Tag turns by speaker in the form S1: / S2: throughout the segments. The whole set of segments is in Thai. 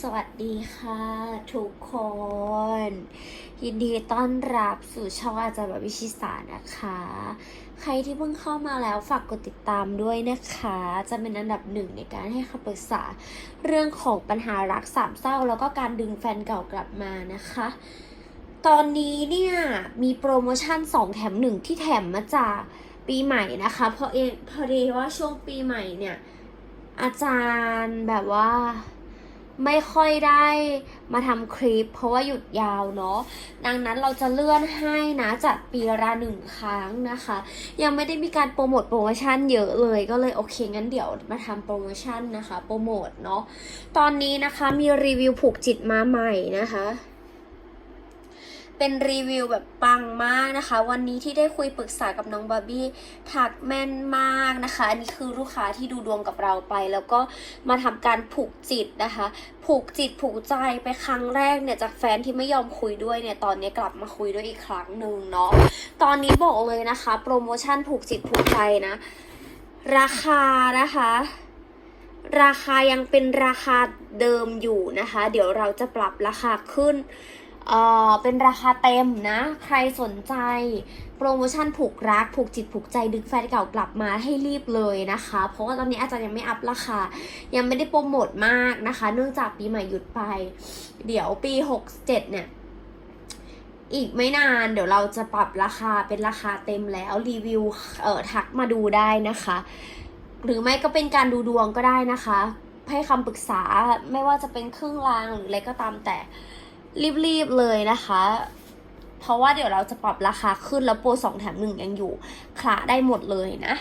S1: สวัสดีค่ะทุกคน ยินดีต้อนรับสู่ช่องอาจารย์แบบวิชิสานะคะ ใครที่เพิ่งเข้ามาแล้วฝากกดติดตามด้วยนะคะ จะเป็นอันดับหนึ่งในการให้คำปรึกษา เรื่องของปัญหารักสามเศร้า แล้วก็การดึงแฟนเก่ากลับมานะคะ ตอนนี้เนี่ยมีโปรโมชั่น 2 แถม1ที่แถมมาจากปีใหม่นะคะ เพราะเองพอดีว่าช่วงปีใหม่เนี่ยอาจารย์แบบว่า ไม่ค่อยได้มาทำคลิป เพราะว่าหยุดยาวเนาะดังนั้นเราจะเลื่อนให้นะจัดปีละหนึ่งครั้งนะคะ ยังไม่ได้มีการโปรโมทโปรโมชั่นเยอะเลยก็เลยโอเคงั้นเดี๋ยวมาทำโปรโมชั่นนะคะ โปรโมทเนาะตอนนี้นะคะมีรีวิวผูกจิตมาใหม่นะคะ เป็นรีวิวแบบปังมากนะคะ วันนี้ที่ได้คุยปรึกษากับน้องบาร์บี้ถักแม่นมากนะคะ อันนี้คือลูกค้าที่ดูดวงกับเราไป แล้วก็มาทำการผูกจิตนะคะ ผูกจิตผูกใจไปครั้งแรกเนี่ยจากแฟนที่ไม่ยอมคุยด้วยเนี่ยตอนนี้กลับมาคุยด้วยอีกครั้งหนึ่งเนาะตอนนี้บอกเลยนะคะ โปรโมชั่นผูกจิตผูกใจนะ ราคานะคะราคายังเป็นราคาเดิมอยู่นะคะ เดี๋ยวเราจะปรับราคาขึ้น เอ่อเป็นราคาเต็มนะ ใครสนใจโปรโมชั่นผูกรัก ผูกจิตผูกใจดึงแฟนเก่ากลับมาให้รีบเลยนะคะ เพราะว่าตอนนี้อาจารย์ยังไม่อัพราคา ยังไม่ได้โปรโมทมากนะคะ เนื่องจากปีใหม่หยุดไป เดี๋ยวปี 67 เนี่ยอีกไม่นานเดี๋ยวเราจะปรับราคาเป็นราคาเต็มแล้วรีวิวเอ่อทักมาดูได้นะคะ หรือไม่ก็เป็นการดูดวงก็ได้นะคะ ให้คำปรึกษาไม่ว่าจะเป็นเครื่องรางหรืออะไรก็ตามแต่ รีบๆเลยนะคะ เพราะว่าเดี๋ยวเราจะปรับราคาขึ้นแล้วโปรสองแถมหนึ่งยังอยู่คละได้หมดเลยนะ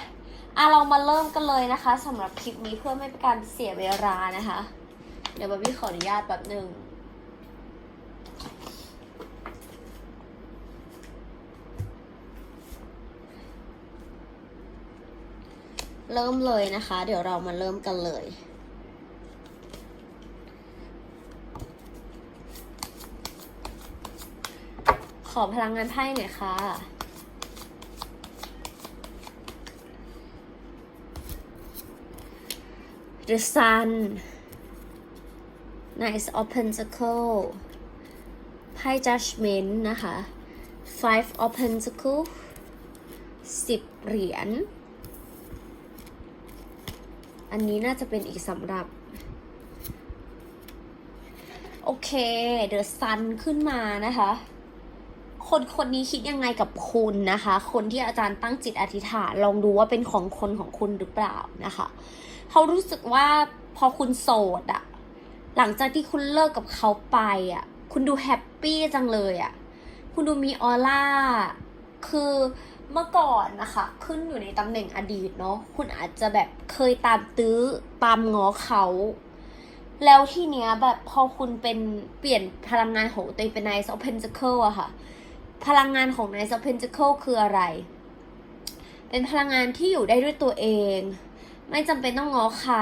S1: อะเรามาเริ่มกันเลยนะคะสำหรับคลิปนี้เพื่อไม่เป็นการเสียเวลานะคะ เดี๋ยวบาร์บี้ขออนุญาตแป๊บหนึ่งเริ่มเลยนะคะ เดี๋ยวเรามาเริ่มกันเลย ขอพลังงานไพ่หน่อยค่ะ The Sun Nice of Pentacle ไพ่ Judgment นะคะ Five of Pentacle สิบเหรียญ อันนี้น่าจะเป็นอีกสำหรับโอเค เดอะซันขึ้นมานะคะ คนคนนี้คิดยังไงกับคุณนะคะ คนที่อาจารย์ตั้งจิตอธิษฐานลองดูว่าเป็นของคนของคุณหรือเปล่านะคะเขารู้สึกว่าพอคุณโสดอะหลังจากที่คุณเลิกกับเขาไปอะคุณดูแฮปปี้จังเลยอะคุณดูมีออร่าคือเมื่อก่อนนะคะ ขึ้นอยู่ในตำแหน่งอดีตเนาะคุณอาจจะแบบเคยตามตื้อตามง้อเขาแล้วทีเนี้ยแบบพอคุณเป็นเปลี่ยนพลังงานของตัวเองเป็น Knight of Pentacle อะค่ะ พลังงานของ Knight of Pentacle คืออะไร เป็นพลังงานที่อยู่ได้ด้วยตัวเอง ไม่จำเป็นต้องง้อใคร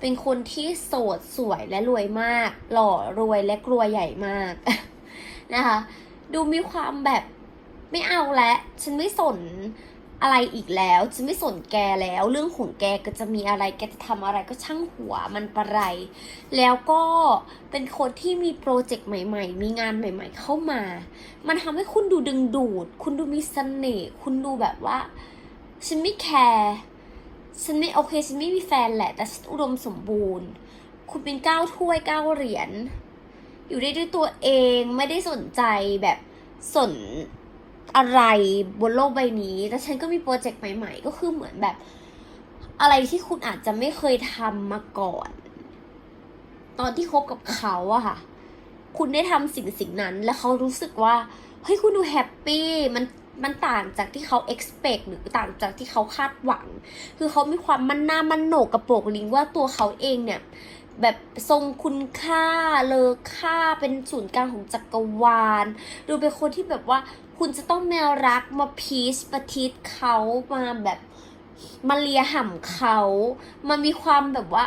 S1: เป็นคนที่โสดสวยและรวยมาก หล่อรวยและกลัวใหญ่มากนะคะ ดูมีความแบบไม่เอาและ ฉันไม่สน อะไรอีกแล้วฉันไม่สนแกแล้ว เรื่องของแกก็จะมีอะไรแกจะทำอะไรก็ช่างหัวมันประไร แล้วก็เป็นคนที่มีโปรเจกต์ใหม่ๆ มีงานใหม่ๆเข้ามา มันทำให้คุณดูดึงดูด คุณดูมีเสน่ห์คุณดูแบบว่า ฉันไม่แคร์ฉันไม่โอเคฉันไม่มีแฟนแหละ แต่ฉันอุดมสมบูรณ์ คุณเป็นเก้าถ้วยเก้าเหรียญอยู่ได้ด้วยตัวเองไม่ได้สนใจแบบสน อะไรบนโลกใบนี้ แล้วฉันก็มีโปรเจกต์ใหม่ ๆ ก็คือเหมือนแบบ อะไรที่คุณอาจจะไม่เคยทำมาก่อน ตอนที่คบกับเขาอะค่ะ คุณได้ทำสิ่งสิ่งนั้น แล้วเขารู้สึกว่า เฮ้ย คุณดูแฮปปี้ มันมันต่างจากที่เขา expect หรือต่างจากที่เขาคาดหวัง คือเขามีความมั่นหน้ามั่นโหนกกระโปรงลิงว่าตัวเขาเองเนี่ย แบบทรงคุณค่าเลอค่าเป็นศูนย์กลางของจักรวาล ดูเป็นคนที่แบบว่า คุณจะต้องแมวรักมาพีชประทิดเขามาแบบมาเลียห่ำเขามันมีความแบบว่า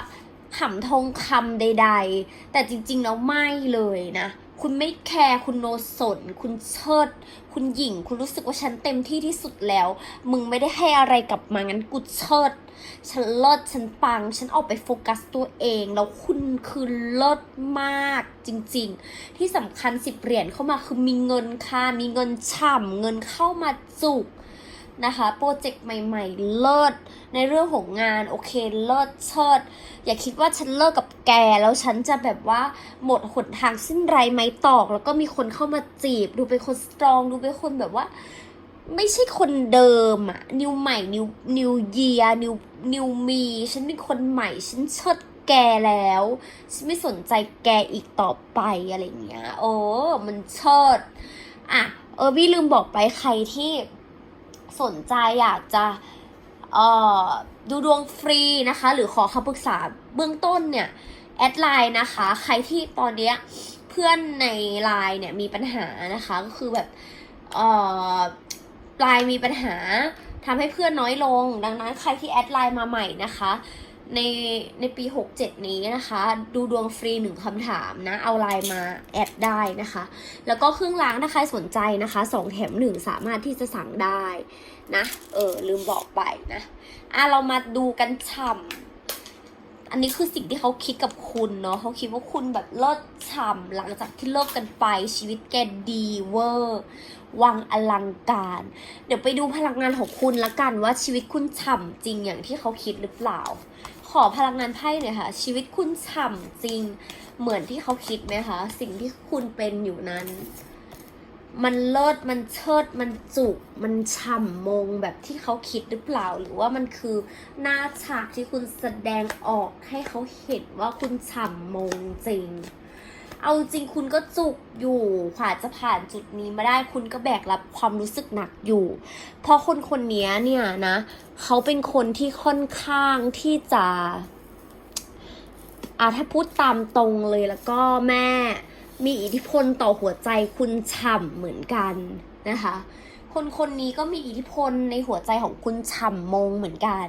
S1: ห่ำทองคำใด ๆ แต่จริงๆแล้วไม่เลยนะ คุณไม่แคร์คุณโนสน คุณเชิด คุณหยิ่งคุณรู้สึกว่าฉันเต็มที่ที่สุดแล้ว มึงไม่ได้ให้อะไรกลับมางั้นกูเชิด ฉันเลิศฉันปัง ฉันออกไปโฟกัสตัวเอง แล้วคุณคือเลิศมากจริง ๆ ที่สำคัญสิบเหรียญเข้ามาคือมีเงินค่ะมีเงินฉ่ำเงินเข้ามาจุก นะคะโปรเจกต์ใหม่ ๆ เลิศในเรื่องของงานโอเคเลิศเชิด อย่าคิดว่าฉันเลิกกับแก แล้วฉันจะแบบว่าหมดหนทางสิ้นไรไม้ตอก แล้วก็มีคนเข้ามาจีบ ดูเป็นคนสตรองดูเป็นคนแบบว่า ไม่ใช่คนเดิมอะนิวใหม่นิวนิวเยียนิวนิวมี ฉันเป็นคนใหม่ ฉันเชิดแกแล้วฉันไม่สนใจแกอีกต่อไปอะไรเงี้ย โอ้มันเชิดอะเออพี่ลืมบอกไปใครที่ สนใจอยากจะดูดวงฟรีนะคะ หรือขอคำปรึกษาเบื้องต้นเนี่ยแอดไลน์นะคะ ใครที่ตอนเนี้ยเพื่อนในไลน์เนี่ยมีปัญหานะคะ ก็คือแบบเอ่อไลน์มีปัญหาทำให้เพื่อนน้อยลง ดังนั้นใครที่แอดไลน์มาใหม่นะคะ ในในปี 67 นี้นะคะ ดูดวงฟรีหนึ่งคำถามนะ เอาไลน์มาแอดได้นะคะ แล้วก็เครื่องล้างถ้าใครสนใจนะคะสองแถมหนึ่งสามารถที่จะสั่งได้นะ เออ ลืมบอกไปนะอะเรามาดูกันช่ำอันนี้คือสิ่งที่เขาคิดกับคุณเนาะเขาคิดว่าคุณแบบเลิศฉ่ำหลังจากที่เลิกกันไปชีวิตแกดีเวอร์วังอลังการ เดี๋ยวไปดูพลังงานของคุณละกันว่าชีวิตคุณฉ่ำจริงอย่างที่เขาคิดหรือเปล่า ขอพลังงานไพ่หน่อยค่ะ ชีวิตคุณฉ่ำจริง เหมือนที่เขาคิดไหมคะ สิ่งที่คุณเป็นอยู่นั้น มันเลิศมันเชิด มันจุก มันฉ่ำมงแบบที่เขาคิดหรือเปล่า หรือว่ามันคือหน้าฉากที่คุณแสดงออกให้เขาเห็นว่าคุณฉ่ำมงจริง เอาจริงคุณก็จุกอยู่กว่าจะผ่านจุดนี้มาได้คุณก็แบกรับความรู้สึกหนักอยู่ เพราะคนคนนี้เนี่ยนะเขาเป็นคนที่ค่อนข้างที่จะอ่าถ้าพูดตามตรงเลยแล้วก็แม่มีอิทธิพลต่อหัวใจคุณฉ่ำเหมือนกันนะคะ คนคนนี้ก็มีอิทธิพลในหัวใจของคุณฉ่ำมงเหมือนกัน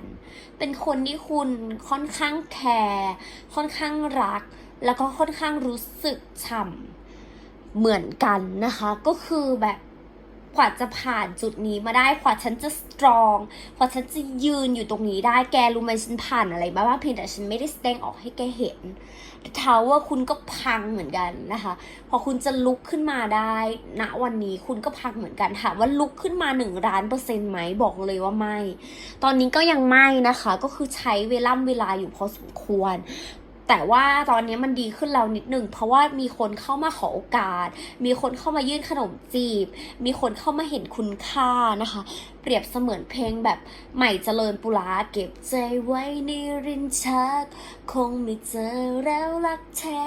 S1: เป็นคนที่คุณค่อนข้างแคร์ค่อนข้างรัก แล้วก็ค่อนข้างรู้สึกฉ่ำเหมือนกันนะคะ ก็คือแบบกว่าจะผ่านจุดนี้มาได้กว่าฉันจะสตรองกว่าฉันจะยืนอยู่ตรงนี้ได้แกรู้ไหมฉันผ่านอะไรมาบ้างเพียงแต่ฉันไม่ได้แสดงออกให้แกเห็นเท้าว่าคุณก็พังเหมือนกันนะคะ พอคุณจะลุกขึ้นมาได้ณวันนี้คุณก็พังเหมือนกันถามว่าลุกขึ้นมาหนึ่งล้านเปอร์เซ็นต์ไหมบอกเลยว่าไม่ ตอนนี้ก็ยังไม่นะคะ ก็คือใช้เวล่ำเวลาอยู่พอสมควร แต่ว่าตอนนี้มันดีขึ้นแล้วนิดหนึ่งเพราะว่ามีคนเข้ามาขอโอกาส มีคนเข้ามายื่นขนมจีบ มีคนเข้ามาเห็นคุณค่านะคะเปรียบเสมือนเพลงแบบใหม่เจริญปุราเก็บใจไว้ในรินชัก คงไม่เจอแล้วรักแท้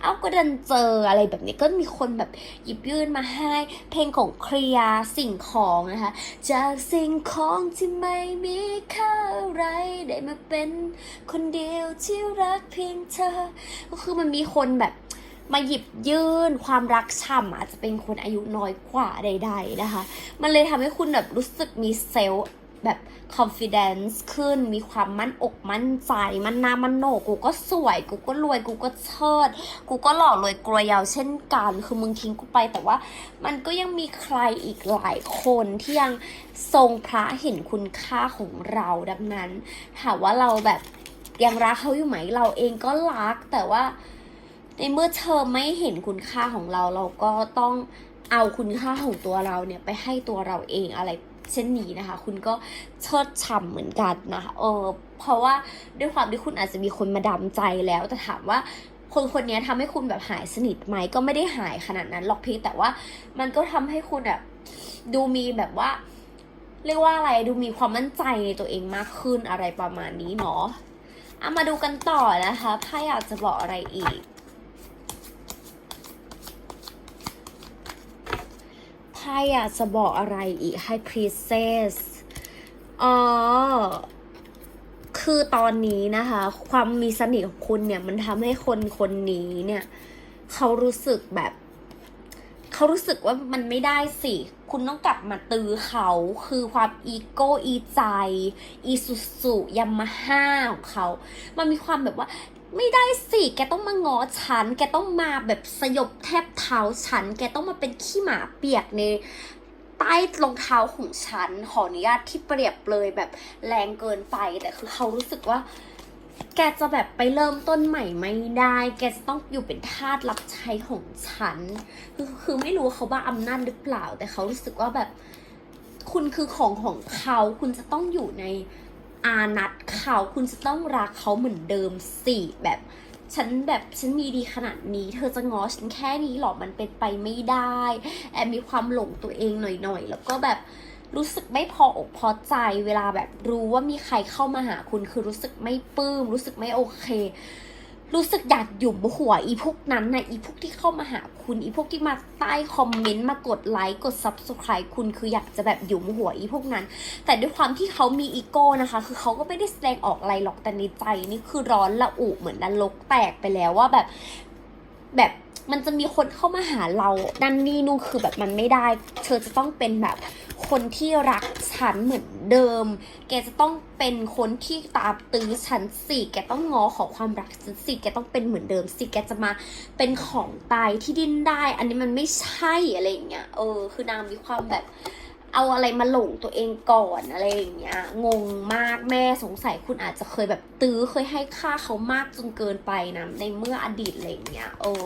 S1: เอาก็ดันเจออะไรแบบนี้ก็มีคนแบบหยิบยื่นมาให้ เพลงของเคลียสิ่งของนะคะ จากสิ่งของที่ไม่มีค่าอะไรได้มาเป็นคนเดียวที่รักเพียงเธอ ก็คือมันมีคนแบบ มาหยิบยื่นความรักช่ำอาจจะเป็นคนอายุน้อยกว่าใด ๆนะคะ มันเลยทำให้คุณแบบรู้สึกมีเซลล์แบบ confidence ขึ้น มีความมั่นอกมั่นใจ มั่นนามั่นโหนกกูก็สวย กูก็รวย กูก็เชิด กูก็หล่อรวยกลัวยาวเช่นกัน คือมึงทิ้งกูไป แต่ว่ามันก็ยังมีใครอีกหลายคนที่ยังทรงพระเห็นคุณค่าของเราดังนั้น ถามว่าเราแบบยังรักเขาอยู่ไหม เราเองก็รัก แต่ว่า ในเมื่อเธอไม่เห็นคุณค่าของเราเราก็ต้องเอาคุณค่าของตัวเราเนี่ยไปให้ตัวเราเองอะไรเช่นนี้นะคะ คุณก็เชิดช่ำเหมือนกันนะคะเออเพราะว่าด้วยความที่คุณอาจจะมีคนมาดามใจแล้ว แต่ถามว่าคนคนนี้ทำให้คุณแบบหายสนิทไหมก็ไม่ได้หายขนาดนั้นหรอกพี่แต่ว่ามันก็ทำให้คุณแบบดูมีแบบว่า เรียกว่าอะไรดูมีความมั่นใจในตัวเองมากขึ้นอะไรประมาณนี้เนาะเอามาดูกันต่อนะคะไพ่อยากจะบอกอะไรอีก พ่อยากจะบอกอะไรอีกให้ princess อ๋อ คือตอนนี้นะคะ ความมีสนิทของคุณเนี่ย มันทำให้คนคนนี้เนี่ย เขารู้สึกแบบ เขารู้สึกว่ามันไม่ได้สิ คุณต้องกลับมาตือเขา คือความอีโก้อีใจ อีสุสุยามาฮ่าของเขา มันมีความแบบว่า ไม่ได้สิ แกต้องมางอฉัน แกต้องมาแบบสยบแทบเท้าฉัน แกต้องมาเป็นขี้หมาเปียกในใต้รองเท้าของฉัน ขออนุญาตที่เปรียบเลยแบบแรงเกินไปแต่คือเขารู้สึกว่า แกจะแบบไปเริ่มต้นใหม่ไม่ได้ แกจะต้องอยู่เป็นทาสรับใช้ของฉัน คือคือไม่รู้เขาบ้าอำนาจหรือเปล่า แต่เขารู้สึกว่าแบบ คุณคือของของเขา คุณจะต้องอยู่ใน อานัดเขาคุณจะต้องรักเขาเหมือนเดิมสิแบบฉันแบบฉันมีดีขนาดนี้ เธอจะง้อฉันแค่นี้หรอมันเป็นไปไม่ได้ แอบมีความหลงตัวเองหน่อยๆ แล้วก็แบบรู้สึกไม่พออกพอใจเวลาแบบรู้ว่ามีใครเข้ามาหาคุณคือรู้สึกไม่ปลื้มรู้สึกไม่โอเค รู้สึกอยากหยุมหัวอีพวกนั้นนะอีพวกที่เข้ามาหาคุณอีพวกที่มาใต้คอมเมนต์มากดไลค์กด subscribe คุณคืออยากจะแบบหยุมหัวอีพวกนั้น แต่ด้วยความที่เขามีอีโก้นะคะ คือเขาก็ไม่ได้แสดงออกอะไรหรอกแต่ในใจนี่คือร้อนละอุเหมือนนรกแตกไปแล้วว่าแบบแบบ มันจะมีคนเข้ามาหาเรานั่นนี่นู่นคือแบบมันไม่ได้ เธอจะต้องเป็นแบบคนที่รักฉันเหมือนเดิม แกจะต้องเป็นคนที่ตามตื้อฉันสิแกต้องงอขอความรักฉันสิแกต้องเป็นเหมือนเดิมสิแกจะมาเป็นของตายที่ดิ้นได้ อันนี้มันไม่ใช่อะไรอย่างเงี้ยเออ คือนางมีความแบบ เอาอะไรมาหลงตัวเองก่อนอะไรอย่างเงี้ย งงมากแม่สงสัยคุณอาจจะเคยแบบตื้อเคยให้ค่าเขามากจนเกินไปนะ ในเมื่ออดีตอะไรอย่างเงี้ย เออ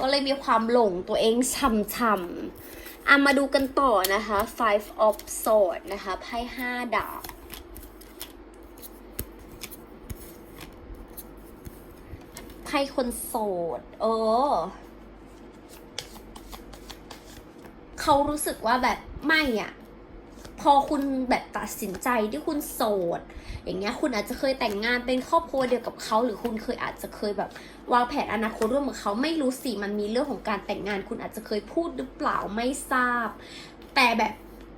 S1: ก็เลยมีความหลงตัวเองช่ำๆอะมาดูกันต่อนะคะ five of swords นะคะ ไพ่ห้าดาบไพ่คนโสด เออ เขารู้สึกว่าแบบไม่อะ อคุณแบบตัดสินใจที่คุณโสด อย่างเงี้ยคุณอาจจะเคยแต่งงานเป็นครอบครัวเดียวกับเขา หรือคุณเคยอาจจะเคยแบบวางแผนอนาคตร่วมกับเขาไม่รู้สิมันมีเรื่องของการแต่งงาน คุณอาจจะเคยพูดหรือเปล่าไม่ทราบ แต่แบบ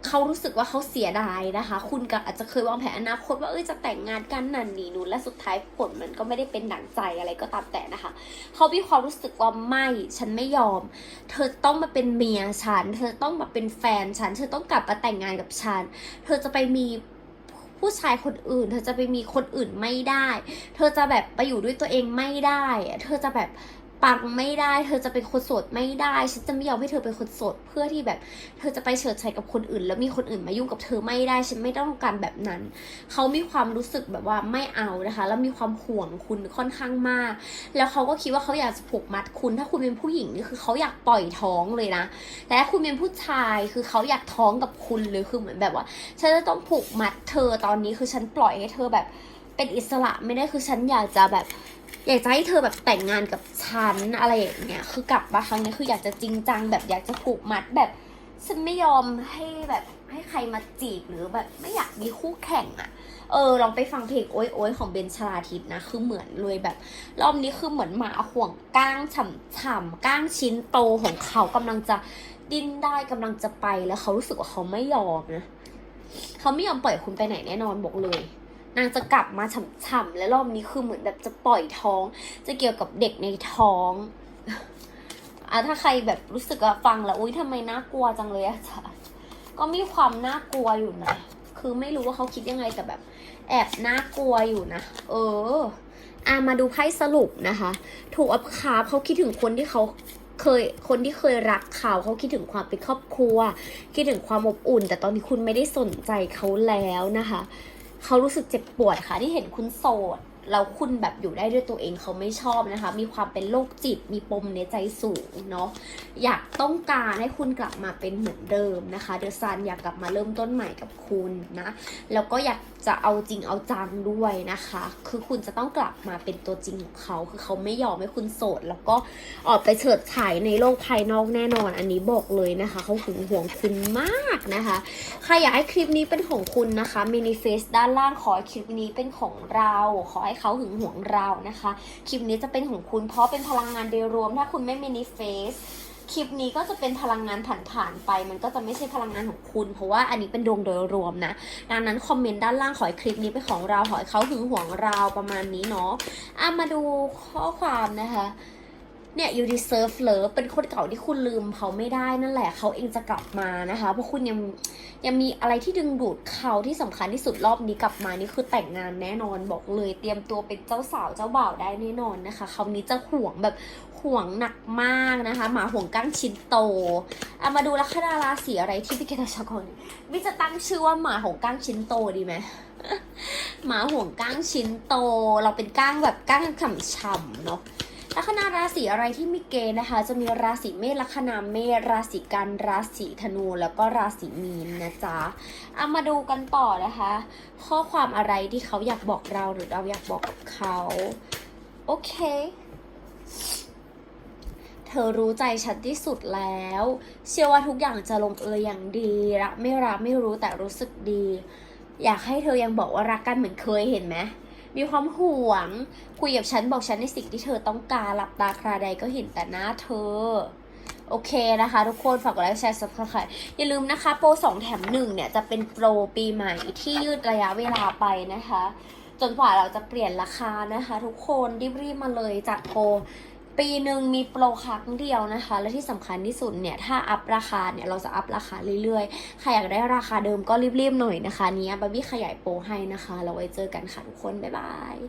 S1: เขารู้สึกว่าเขาเสียดายนะคะ คุณก็อาจจะเคยวางแผนอนาคตว่าเอ้ยจะแต่งงานกันนั่นนี่นู่นและสุดท้ายผลมันก็ไม่ได้เป็นดั่งใจอะไรก็ตามแต่นะคะ เขามีความรู้สึกว่าไม่ฉันไม่ยอม เธอต้องมาเป็นเมียฉัน เธอต้องมาเป็นแฟนฉัน เธอต้องกลับมาแต่งงานกับฉัน เธอจะไปมีผู้ชายคนอื่น เธอจะไปมีคนอื่นไม่ได้ เธอจะแบบไปอยู่ด้วยตัวเองไม่ได้ เธอจะแบบ ปังไม่ได้ เธอจะเป็นคนโสดไม่ได้ ฉันจะไม่ยอมให้เธอเป็นคนโสดเพื่อที่แบบ เธอจะไปเฉิดฉายกับคนอื่น แล้วมีคนอื่นมายุ่งกับเธอไม่ได้ ฉันไม่ต้องการแบบนั้น เขามีความรู้สึกแบบว่าไม่เอานะคะ แล้วมีความห่วงคุณค่อนข้างมาก แล้วเขาก็คิดว่าเขาอยากจะผูกมัดคุณ ถ้าคุณเป็นผู้หญิงนี่คือเขาอยากปล่อยท้องเลยนะ แต่ถ้าคุณเป็นผู้ชายคือเขาอยากท้องกับคุณเลยคือเหมือนแบบว่า ฉันจะต้องผูกมัดเธอตอนนี้คือฉันปล่อยให้เธอแบบเป็นอิสระไม่ได้คือฉันอยากจะแบบ อยากจะให้เธอแบบแต่งงานกับฉันอะไรอย่างเงี้ย คือกลับมาครั้งนี้คืออยากจะจริงจังแบบอยากจะผูกมัดแบบฉันไม่ยอมให้แบบให้ใครมาจีบหรือแบบไม่อยากมีคู่แข่งอะเออลองไปฟังเพลงโอ้ยโอยของเบนชลาทิศนะ คือเหมือนเลยแบบ รอบนี้คือเหมือนหมาห่วงก้างฉ่ำๆก้างชิ้นโตของเขากำลังจะดิ้นได้กำลังจะไปแล้วเขารู้สึกว่าเขาไม่ยอมนะเขาไม่ยอมปล่อยคุณไปไหนแน่นอนบอกเลย นางจะกลับมาฉ่ำๆและรอบนี้คือเหมือนแบบจะปล่อยท้อง จะเกี่ยวกับเด็กในท้องอะถ้าใครแบบรู้สึกว่าฟังแล้วอุ้ยทำไมน่ากลัวจังเลยอะจ๊ะก็มีความน่ากลัวอยู่นะ คือไม่รู้ว่าเขาคิดยังไงแต่แบบ แอบน่ากลัวอยู่นะ เอออะมาดูไพ่สรุปนะคะ ถูกอัพคาร์ฟเขาคิดถึงคนที่เขาเคยคนที่เคยรักเขาเขาคิดถึงความเป็นครอบครัว คิดถึงความอบอุ่น แต่ตอนนี้คุณไม่ได้สนใจเขาแล้วนะคะ เขารู้สึกเจ็บปวดค่ะที่เห็นคุณโสด แล้วคุณแบบอยู่ได้ด้วยตัวเองเขาไม่ชอบนะคะ มีความเป็นโรคจิต มีปมในใจสูงเนาะ อยากต้องการให้คุณกลับมาเป็นเหมือนเดิมนะคะ เดอะซันอยากกลับมาเริ่มต้นใหม่กับคุณนะ แล้วก็อยากจะเอาจริงเอาจังด้วยนะคะ คือคุณจะต้องกลับมาเป็นตัวจริงของเขา คือเขาไม่ยอมให้คุณโสด แล้วก็ออกไปเฉิดฉายในโลกภายนอกแน่นอน อันนี้บอกเลยนะคะ เขาหึงหวงคุณมากนะคะ ใครอยากให้คลิปนี้เป็นของคุณนะคะมินิเฟสด้านล่างขอให้คลิปนี้เป็นของเรา ขอให้เขาหึงหวงเรานะคะ คลิปนี้จะเป็นของคุณเพราะเป็นพลังงานโดยรวม ถ้าคุณไม่มินิเฟสคลิปนี้ก็จะเป็นพลังงานผ่านๆไป มันก็จะไม่ใช่พลังงานของคุณ เพราะว่าอันนี้เป็นดวงโดยรวมนะ ดังนั้นคอมเมนต์ด้านล่างขอให้คลิปนี้เป็นของเราขอให้เขาหึงหวงเราประมาณนี้เนาะอะมาดูข้อความนะคะ เนี่ย you deserve love เป็นคนเก่าที่คุณลืมเขาไม่ได้นั่นแหละเขาเองจะกลับมานะคะ เพราะคุณยังยังมีอะไรที่ดึงดูดเขาที่สำคัญที่สุดรอบนี้กลับมานี่คือแต่งงานแน่นอนบอกเลย เตรียมตัวเป็นเจ้าสาวเจ้าบ่าวได้แน่นอนนะคะเขาวนี้จะห่วงแบบห่วงหนักมากนะคะ หมาห่วงก้างชิ้นโตเอามาดูลัคนาราศีอะไรที่พี่เกตชากรวิจะตั้งชื่อว่าหมาห่วงก้างชิ้นโตดีไหมหมาห่วงก้างชิ้นโต เราเป็นก้างแบบก้างฉ่ำๆเนาะ ลัคนาราศีอะไรที่มีเกณฑ์นะคะ จะมีราศีเมษลัคนาเมษราศีกันราศีธนูแล้วก็ราศีมีนนะจ๊ะเอามาดูกันต่อนะคะ ข้อความอะไรที่เขาอยากบอกเราหรือเราอยากบอกเขาโอเคเธอรู้ใจฉันที่สุดแล้ว เชื่อว่าทุกอย่างจะลงเอยอย่างดีรักไม่รักไม่รู้แต่รู้สึกดี อยากให้เธอยังบอกว่ารักกันเหมือนเคยเห็นไหม มีความห่วง คุยกับฉันบอกฉันในสิ่งที่เธอต้องการหลับตาคราใดก็เห็นแต่หน้าเธอ โอเคนะคะ ทุกคนฝากกดไลค์แชร์ซับสไครต์อย่าลืมนะคะ โปร 2 แถม 1 เนี่ย จะเป็นโปรปีใหม่ที่ยืดระยะเวลาไปนะคะ จนกว่าเราจะเปลี่ยนราคานะคะ ทุกคนรีบๆมาเลยจากโปร ปีหนึ่งมีโปรครั้งเดียวนะคะ และที่สำคัญที่สุดเนี่ย ถ้าอัพราคาเนี่ย เราจะอัพราคาเรื่อยๆ ใครอยากได้ราคาเดิมก็รีบๆหน่อยนะคะ นี้บาร์บี้ขยายโปรให้นะคะ เราไว้เจอกันค่ะทุกคน บ๊ายบาย